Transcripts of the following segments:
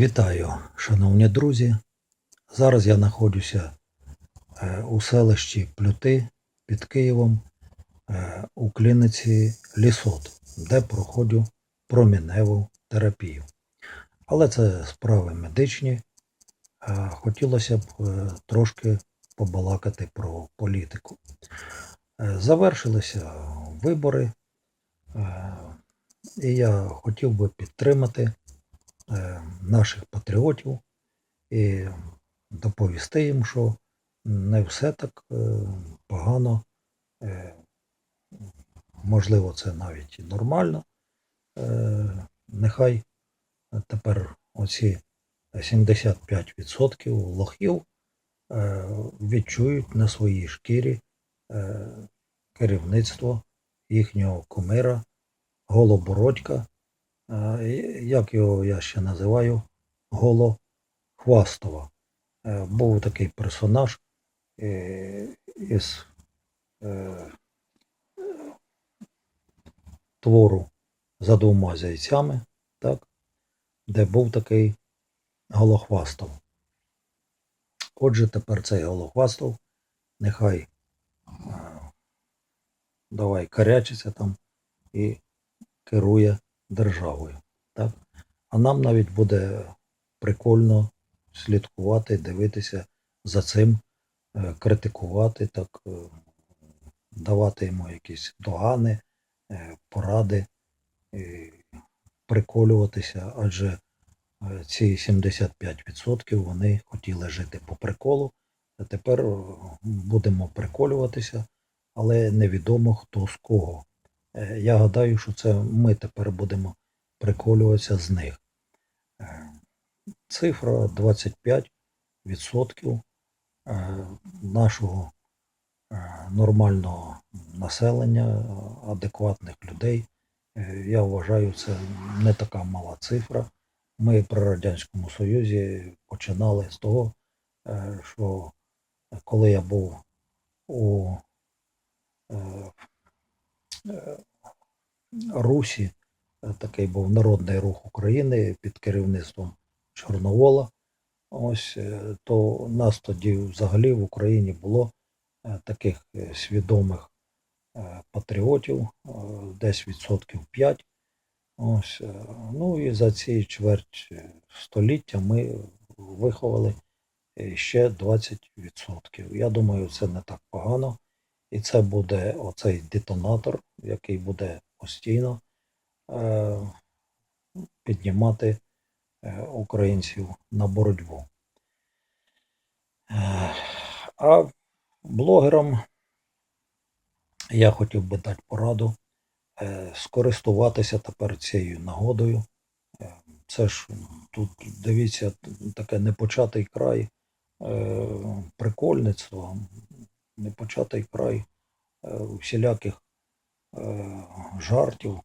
Вітаю, шановні друзі. Зараз я знаходжуся е, у селищі Плюти під Києвом е, у клініці Лісот, де проходжу проміневу терапію. Але це справи медичні. Хотілося б е, трошки побалакати про політику. Завершилися вибори, і я хотів би підтримати наших патріотів і доповісти їм, що не все так е, погано. Е, Можливо, це навіть і нормально. Е, Нехай тепер оці 75% лохів е, відчують на своїй шкірі е, керівництво їхнього кумира, голобородька, е, як його я ще називаю, Голохвастова. Е, Був такий персонаж е, із е, твору за двома зайцями, так, де був такий Голохвастов. Отже, тепер цей Голохвастов нехай давай карячиться там і керує державою. Так? А нам навіть буде прикольно слідкувати, дивитися за цим, е, критикувати, так, е, давати йому якісь догани, е, поради, приколюватися, адже ці 75% вони хотіли жити по приколу, а тепер будемо приколюватися, але невідомо хто з кого. Е, Я гадаю, що це ми тепер будемо приколюватися з них. Е, Цифра 25% е, нашого нормального населення, адекватних людей. Я вважаю, це не така мала цифра. Ми при Радянському Союзі починали з того, що коли я був у Русі, е, такий був народний рух України під керівництвом Чорновола. Ось е, то нас тоді взагалі в Україні було е, таких е, свідомих е, патріотів, е, десь відсотків 5. Ось, е, ну і за ці чверть е, століття ми виховали е, ще 20%. Я думаю, це не так погано. І це буде оцей детонатор, який буде постійно е, піднімати е, українців на боротьбу. Е, А блогерам я хотів би дати пораду скористуватися тепер цією нагодою. Це ж тут, дивіться, таке непочатий край прикольництва, непочатий край всіляких жартів.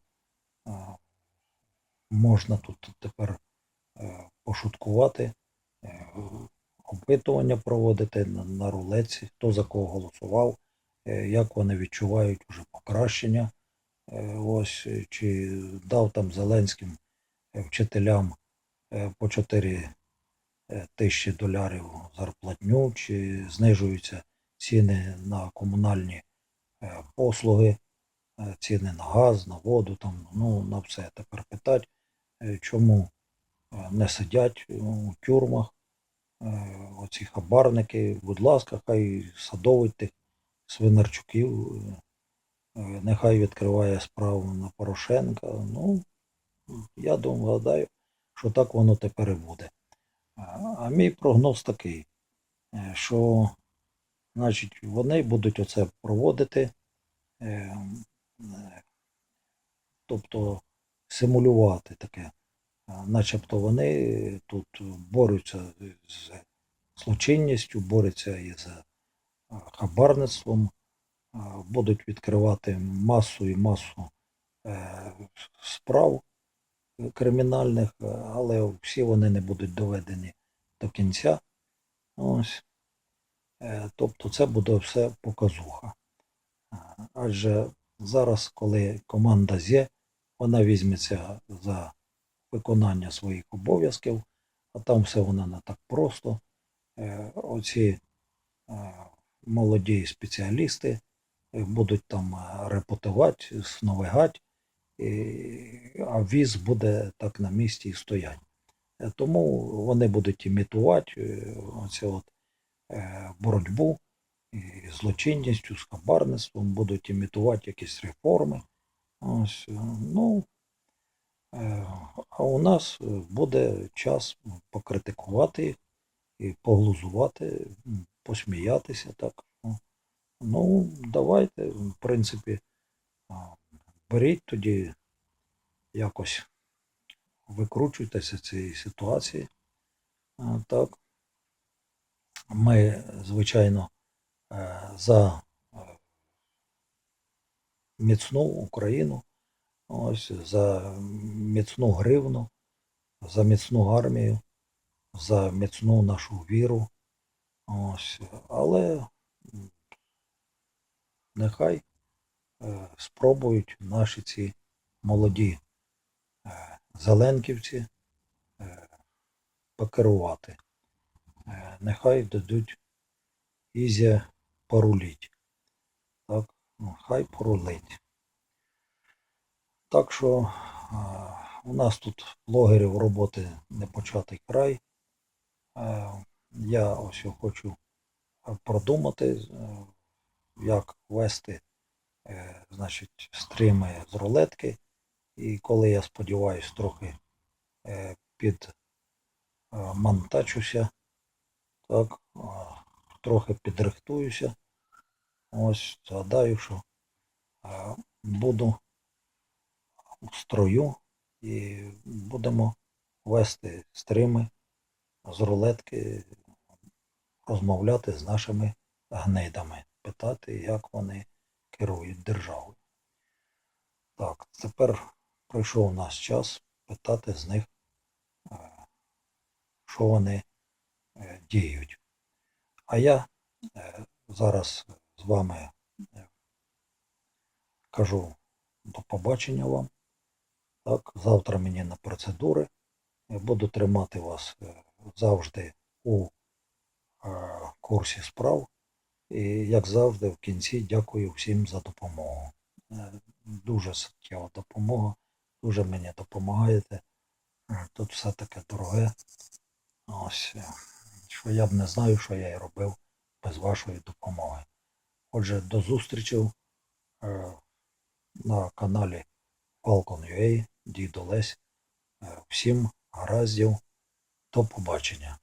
Е, Можна тут тепер е, пошуткувати, е, опитування проводити на, рулетці, хто за кого голосував, е, як вони відчувають вже покращення. Е, Ось е, чи дав там Зеленським е, вчителям е, по 4 е, тисячі доларів зарплатню, чи знижуються ціни на комунальні е, послуги, е, ціни на газ, на воду, там, ну, на все тепер питать, е, чому е, не сидять у тюрмах е, оці хабарники, будь ласка, хай садовить тих свинарчуків, е, е, нехай відкриває справу на Порошенка. Ну, я думаю, гадаю, що так воно тепер і буде. А, мій прогноз такий, е, що значить, вони будуть оце проводити, е, е, тобто симулювати таке, начебто вони тут борються з злочинністю, борються із е, хабарництвом, будуть відкривати масу і масу е, справ кримінальних, але всі вони не будуть доведені до кінця. Ось. Е, Тобто це буде все показуха. Адже зараз, коли команда ЗЄ, вона візьметься за виконання своїх обов'язків, а там все воно не так просто. Е, Оці е, молоді спеціалісти е, будуть там репетувати, сновигати, а віз буде так на місці і стоять. Тому вони будуть імітувати оцю от, боротьбу злочинністю, з хабарництвом, будуть імітувати якісь реформи. Ось, е, ну, е, а у нас е, буде час покритикувати і поглузувати, посміятися так. Ну, Ну, давайте, в принципі, беріть тоді якось викручуйтеся цієї ситуації. Так. Ми, звичайно, за е, міцну Україну, ось, за міцну гривну, за міцну армію, за міцну нашу віру. Ось. Але нехай е, спробують наші ці молоді е, зеленківці е, покерувати. Е, Нехай дадуть Ізя поруліть. Так, ну, хай порулить. Так що у нас тут блогерів роботи не початий край. Я ось хочу продумати, е, як вести е, значить, стріми з рулетки. І коли я сподіваюся, трохи е, під е, так, трохи підрихтуюся. Ось згадаю, що е, буду в строю і будемо вести стріми з рулетки, розмовляти з нашими гнидами, питати, як вони керують державою. Так, тепер прийшов наш час питати з них, е, що вони е, діють. А я е, зараз з вами е, кажу до побачення вам. Так, завтра мені на процедури. Буду тримати вас е, завжди у курсі справ. І, як завжди, в кінці дякую всім за допомогу. Дуже суттєва допомога, дуже мені допомагаєте. Тут все таке дороге. Ось, що я б не знаю, що я і робив без вашої допомоги. Отже, до зустрічі е, на каналі Falcon.ua, Дідо Лесь. Е, Всім гараздів. До побачення.